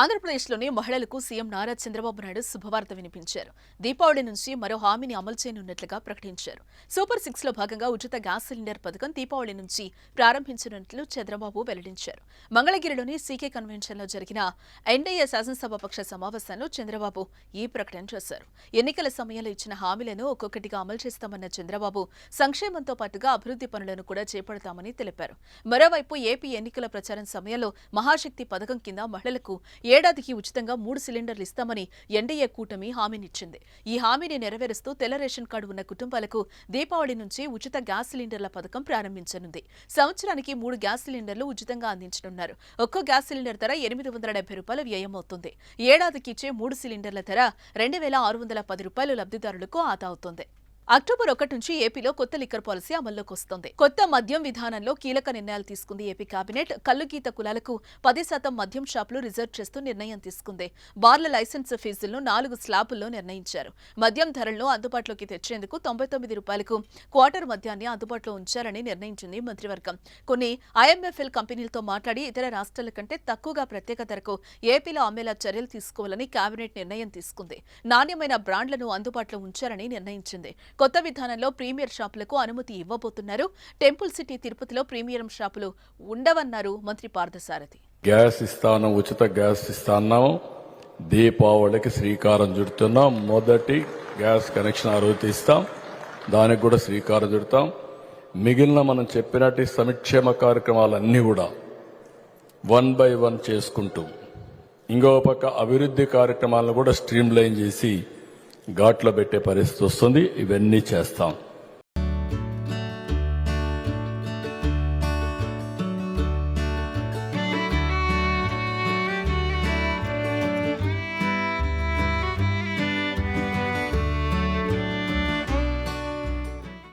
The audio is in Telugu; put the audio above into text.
ఆంధ్రప్రదేశ్లోని మహిళలకు సీఎం నారా చంద్రబాబు నాయుడు శుభవార్త వినిపించారు. దీపావళి నుంచి మరో హామీని అమలు చేయనున్నట్లుగా ప్రకటించారు. సూపర్ సిక్స్లో భాగంగా ఉచిత గ్యాస్ సిలిండర్ పథకం దీపావళి నుంచి ప్రారంభించనున్నట్లు చంద్రబాబు వెల్లడించారు. మంగళగిరిలోని సీకే కన్వెన్షన్లో జరిగిన ఎన్డీఏ శాసనసభాపక్ష సమావేశంలో చంద్రబాబు ఈ ప్రకటన చేశారు. ఎన్నికల సమయంలో ఇచ్చిన హామీలను ఒక్కొక్కటిగా అమలు చేస్తామన్న చంద్రబాబు సంక్షేమంతో పాటుగా అభివృద్ధి పనులను కూడా చేపడతామని తెలిపారు. మరోవైపు ఏపీ ఎన్నికల ప్రచారం సమయంలో మహాశక్తి పథకం కింద మహిళలకు ఏడాదికి ఉచితంగా మూడు సిలిండర్లు ఇస్తామని ఎన్డీఏ కూటమి హామీనిచ్చింది. ఈ హామీని నెరవేరుస్తూ తెల్ల రేషన్ కార్డు ఉన్న కుటుంబాలకు దీపావళి నుంచి ఉచిత గ్యాస్ సిలిండర్ల పథకం ప్రారంభించనుంది. సంవత్సరానికి మూడు గ్యాస్ సిలిండర్లు ఉచితంగా అందించనున్నారు. ఒక్కో గ్యాస్ సిలిండర్ ధర ఎనిమిది వందల డెబ్బై రూపాయలు వ్యయమవుతుంది. ఏడాదికి ఇచ్చే మూడు సిలిండర్ల ధర రెండు వేల ఆరు వందల పది రూపాయలు లబ్ధిదారులకు ఆదా అవుతుంది. అక్టోబర్ ఒకటి నుంచి ఏపీలో కొత్త లిక్కర్ పాలసీ అమల్లోకి వస్తోంది. కొత్త మద్యం విధానంలో కీలక నిర్ణయాలు తీసుకుంది ఏపీ కేబినెట్. కల్లుగీత కులాలకు పది శాతం మద్యం షాపులు రిజర్వ్ చేస్తూ నిర్ణయం తీసుకుంది. బార్ల లైసెన్స్ ఫీజులను నాలుగు స్లాబుల్లో నిర్ణయించారు. మద్యం ధరలను అందుబాటులోకి తెచ్చేందుకు తొంభై తొమ్మిది రూపాయలకు క్వార్టర్ మద్యాన్ని అందుబాటులో ఉంచారని నిర్ణయించింది మంత్రివర్గం. కొన్ని ఐఎంఎఫ్ఎల్ కంపెనీలతో మాట్లాడి ఇతర రాష్ట్రాల కంటే తక్కువగా ప్రత్యేక ధరకు ఏపీలో అమ్మేలా చర్యలు తీసుకోవాలని కేబినెట్ నిర్ణయం తీసుకుంది. నాణ్యమైన బ్రాండ్లను అందుబాటులో ఉంచారని నిర్ణయించింది. కొత్త విధానంలో ప్రీమియర్ షాపులకు అనుమతి ఇవ్వబోతున్నారు. టెంపుల్ సిటీ తిరుపతిలో ప్రీమియం షాపులు ఉండవన్నారు మంత్రి పార్థసారథి. గ్యాస్ ఇస్తాను ఉచిత గ్యాస్ ఇస్తాను దీపావళికి శ్రీకారం చుడుతున్నాం. మొదటి గ్యాస్ కనెక్షన్ ఆ రోజు ఇస్తాం. దానికి కూడా శ్రీకారం చుడతాం. మిగిలిన మనం చెప్పినట్టు సంక్షేమ కార్యక్రమాలన్నీ కూడా వన్ బై వన్ చేసుకుంటూ ఇంకో పక్క అభివృద్ధి కార్యక్రమాలను కూడా స్ట్రీమ్ లైన్ చేసి ఘాట్లో పెట్టే పరిస్థితి వస్తుంది ఇవన్నీ చేస్తాం.